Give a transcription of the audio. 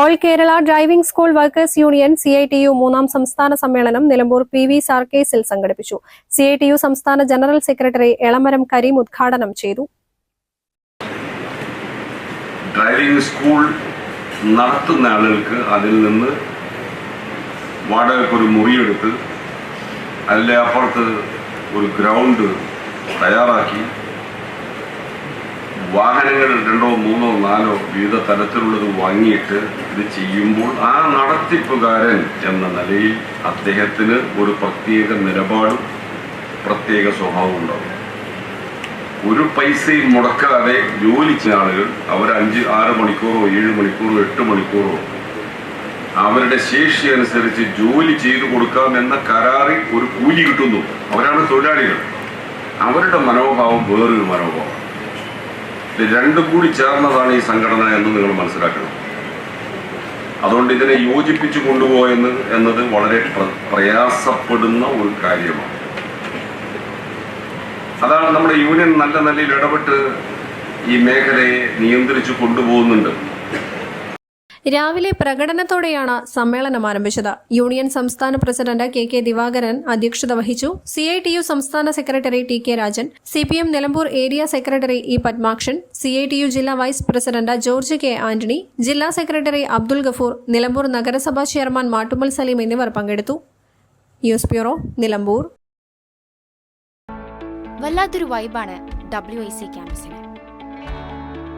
All Kerala driving school workers union C I T U മൂന്നാം സംസ്ഥാന സമ്മേളനം Nilambur P V സാർക്കേസിൽ സംഘടിപ്പിച്ചു. സി ഐ ടി യു സംസ്ഥാന ജനറൽ സെക്രട്ടറി എളമരം കരീം ഉദ്ഘാടനം ചെയ്തു. ഡ്രൈവിംഗ് സ്കൂൾ നടത്തുന്ന ആളുകൾക്ക് അതിൽ നിന്ന് വാടകയ്ക്ക് ഒരു മുറിയെടുത്ത് അതിന്റെ അപ്പുറത്ത് ഒരു ഗ്രൗണ്ട് തയ്യാറാക്കി വാഹനങ്ങൾ രണ്ടോ മൂന്നോ നാലോ വിവിധ തരത്തിലുള്ളത് വാങ്ങിയിട്ട് ഇത് ചെയ്യുമ്പോൾ ആ നടത്തിപ്പുകാരൻ എന്ന നിലയിൽ അദ്ദേഹത്തിന് ഒരു പ്രത്യേക നിലപാടും പ്രത്യേക സ്വഭാവവും ഉണ്ടാവും ഒരു പൈസയും മുടക്കാതെ ജോലി ചെയ്യുന്ന ആളുകൾ അവർ അഞ്ച് ആറ് മണിക്കൂറോ ഏഴ് മണിക്കൂറോ എട്ട് മണിക്കൂറോ അവരുടെ ശേഷി അനുസരിച്ച് ജോലി ചെയ്തു കൊടുക്കാം എന്ന കരാറിൽ ഒരു കൂലി കിട്ടുന്നു. അവരാണ് തൊഴിലാളികൾ. അവരുടെ മനോഭാവം വേറൊരു മനോഭാവം രണ്ടും കൂടി ചേർന്നതാണ് ഈ സംഘടന എന്ന് നിങ്ങൾ മനസ്സിലാക്കണം. അതുകൊണ്ട് ഇതിനെ യോജിപ്പിച്ചു കൊണ്ടുപോയെന്ന് എന്നത് വളരെ പ്രയാസപ്പെടുന്ന ഒരു കാര്യമാണ്. അതാണ് നമ്മുടെ യൂണിയൻ നല്ല നിലയിൽ ഇടപെട്ട് ഈ മേഖലയെ നിയന്ത്രിച്ചു കൊണ്ടുപോകുന്നുണ്ട്. രാവിലെ പ്രകടനത്തോടെയാണ് സമ്മേളനം ആരംഭിച്ചത്. യൂണിയൻ സംസ്ഥാന പ്രസിഡന്റ് കെ കെ ദിവാകരൻ അധ്യക്ഷത വഹിച്ചു. സി ഐ ടി യു സംസ്ഥാന secretary T K Rajan C P M Nilambur area secretary E Padmakshan C I T U ജില്ലാ vice president George K Antony ജില്ലാ സെക്രട്ടറി അബ്ദുൽ ഗഫൂർ നിലമ്പൂർ നഗരസഭാ ചെയർമാൻ മാട്ടുമൽ സലീം എന്നിവർ പങ്കെടുത്തു. News bureau Nilambur. വല്ലാത്തൊരു വൈബാണ് ഡബ്ല്യു ഐ സി ക്യാമ്പസിന്